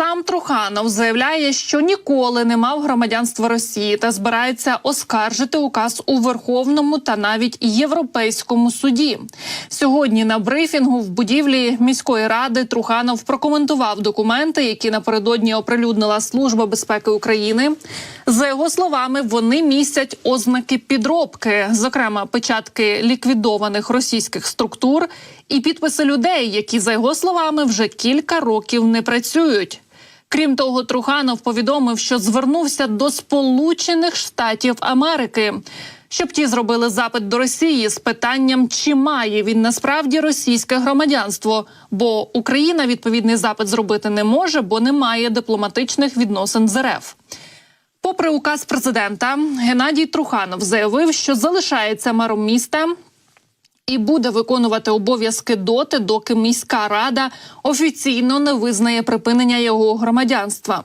Сам Труханов заявляє, що ніколи не мав громадянства Росії та збирається оскаржити указ у Верховному та навіть Європейському суді. Сьогодні на брифінгу в будівлі міської ради Труханов прокоментував документи, які напередодні оприлюднила Служба безпеки України. За його словами, вони містять ознаки підробки, зокрема печатки ліквідованих російських структур і підписи людей, які за його словами вже кілька років не працюють. Крім того, Труханов повідомив, що звернувся до Сполучених Штатів Америки, щоб ті зробили запит до Росії з питанням, чи має він насправді російське громадянство, бо Україна відповідний запит зробити не може, бо не має дипломатичних відносин з РФ. Попри указ президента, Геннадій Труханов заявив, що залишається мером міста і буде виконувати обов'язки доти, доки міська рада офіційно не визнає припинення його громадянства.